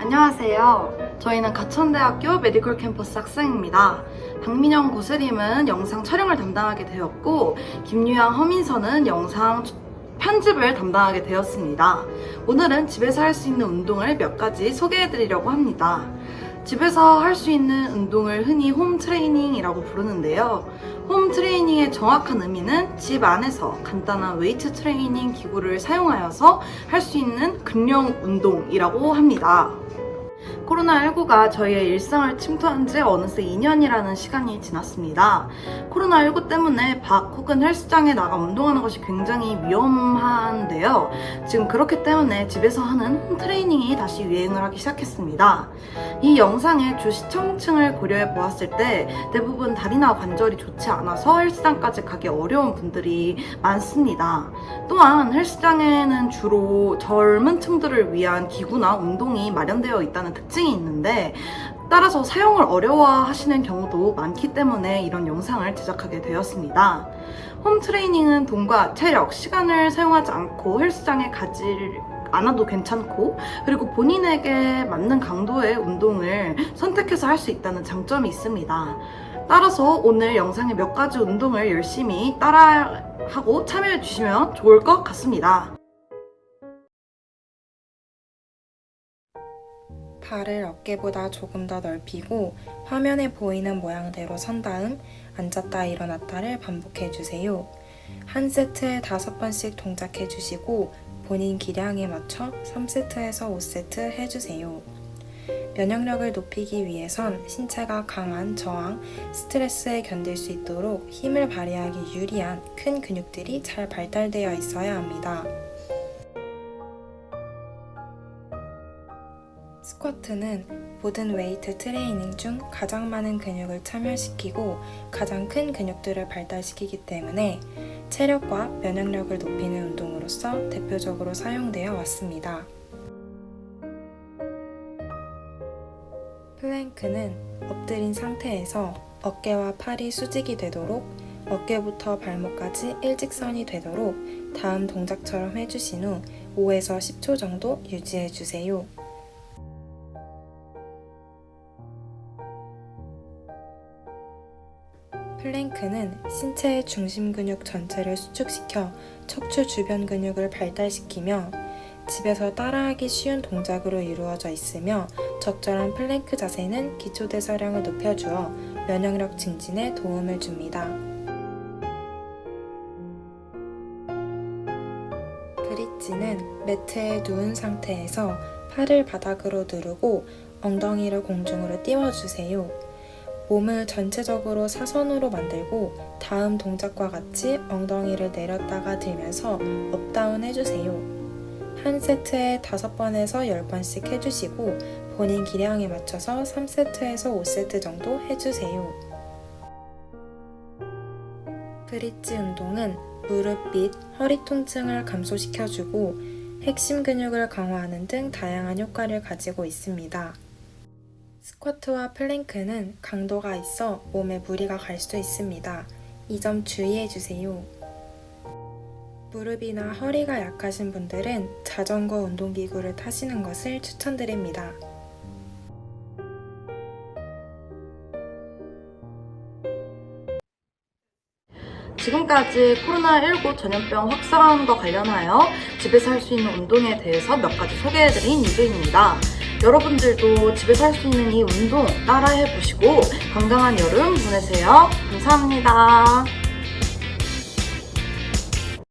안녕하세요. 저희는 가천대학교 메디컬 캠퍼스 학생입니다. 박민영 고스림은 영상 촬영을 담당하게 되었고, 김유양 허민서는 영상 편집을 담당하게 되었습니다. 오늘은 집에서 할 수 있는 운동을 몇 가지 소개해 드리려고 합니다. 집에서 할 수 있는 운동을 흔히 홈 트레이닝이라고 부르는데요. 홈 트레이닝의 정확한 의미는 집 안에서 간단한 웨이트 트레이닝 기구를 사용하여서 할 수 있는 근력 운동이라고 합니다. 코로나19가 저희의 일상을 침투한 지 어느새 2년이라는 시간이 지났습니다. 코로나19 때문에 밖 혹은 헬스장에 나가 운동하는 것이 굉장히 위험한데요. 지금 그렇기 때문에 집에서 하는 홈 트레이닝이 다시 유행을 하기 시작했습니다. 이 영상의 주 시청층을 고려해 보았을 때 대부분 다리나 관절이 좋지 않아서 헬스장까지 가기 어려운 분들이 많습니다. 또한 헬스장에는 주로 젊은 층들을 위한 기구나 운동이 마련되어 있다는 특징 이 있는데 따라서 사용을 어려워하시는 경우도 많기 때문에 이런 영상을 제작하게 되었습니다. 홈 트레이닝은 돈과 체력, 시간을 사용하지 않고 헬스장에 가지 않아도 괜찮고 그리고 본인에게 맞는 강도의 운동을 선택해서 할 수 있다는 장점이 있습니다. 따라서 오늘 영상의 몇 가지 운동을 열심히 따라하고 참여해 주시면 좋을 것 같습니다. 발을 어깨보다 조금 더 넓히고 화면에 보이는 모양대로 선 다음 앉았다 일어났다를 반복해 주세요. 한 세트에 다섯 번씩 동작해 주시고 본인 기량에 맞춰 3세트에서 5세트 해주세요. 면역력을 높이기 위해선 신체가 강한 저항, 스트레스에 견딜 수 있도록 힘을 발휘하기 유리한 큰 근육들이 잘 발달되어 있어야 합니다. 스쿼트는 모든 웨이트 트레이닝 중 가장 많은 근육을 참여시키고 가장 큰 근육들을 발달시키기 때문에 체력과 면역력을 높이는 운동으로서 대표적으로 사용되어 왔습니다. 플랭크는 엎드린 상태에서 어깨와 팔이 수직이 되도록 어깨부터 발목까지 일직선이 되도록 다음 동작처럼 해주신 후 5에서 10초 정도 유지해 주세요. 플랭크는 신체의 중심 근육 전체를 수축시켜 척추 주변 근육을 발달시키며 집에서 따라하기 쉬운 동작으로 이루어져 있으며 적절한 플랭크 자세는 기초대사량을 높여주어 면역력 증진에 도움을 줍니다. 브릿지는 매트에 누운 상태에서 팔을 바닥으로 누르고 엉덩이를 공중으로 띄워주세요. 몸을 전체적으로 사선으로 만들고 다음 동작과 같이 엉덩이를 내렸다가 들면서 업다운 해주세요. 한 세트에 5번에서 10번씩 해주시고 본인 기량에 맞춰서 3세트에서 5세트 정도 해주세요. 브릿지 운동은 무릎 및 허리 통증을 감소시켜주고 핵심 근육을 강화하는 등 다양한 효과를 가지고 있습니다. 스쿼트와 플랭크는 강도가 있어 몸에 무리가 갈 수 있습니다. 이 점 주의해 주세요. 무릎이나 허리가 약하신 분들은 자전거 운동기구를 타시는 것을 추천드립니다. 지금까지 코로나19 전염병 확산과 관련하여 집에서 할 수 있는 운동에 대해서 몇 가지 소개해드린 이주입니다. 여러분들도 집에서 할 수 있는 이 운동 따라해 보시고 건강한 여름 보내세요. 감사합니다.